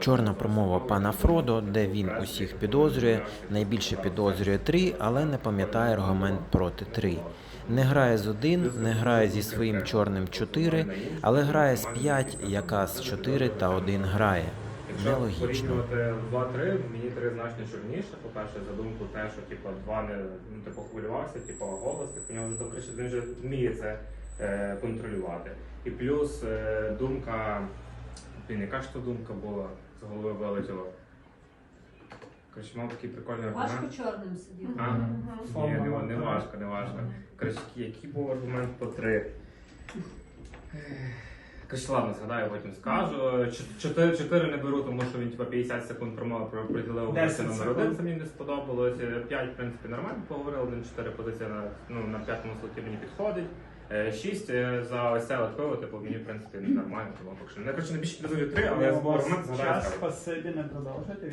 Чорна промова пана Фродо, де він усіх підозрює, найбільше підозрює три, але не пам'ятає аргумент проти три. Не грає з один, не грає зі своїм чорним чотири, але грає з п'ять, яка з чотири та один грає. Якщо Нелогічно. порівнювати 2-3, мені 3 значно чорніше. По-перше, за думку те, що типу, 2 не ну, типу, хвилювався, типу, голос, типу, нього вже добре, що він вже вміє це е, контролювати. І плюс е, думка, блін, яка ж то думка була, з голови вилетіло. Коротше, мав такий прикольний аргумент. Важко чорним сидіти. А? Ні, не, не важко, не важко. Коротше, який був аргумент по три? Коротше, ладно, згадаю, потім скажу. Ч- Чотири, чотири не беру, тому що він типа 50 секунд промови про приділив 10 номер секунд. один, це мені не сподобалось. П'ять, в принципі, нормально поговорили, один чотири позиція на, ну, на п'ятому слоті мені підходить. Е, Шість е, за ось це от пиво, типу, мені, в принципі, нормально, тому поки що. Не, хочу не більше підозрюю три, але я. Час, по спасибі, не продовжуйте.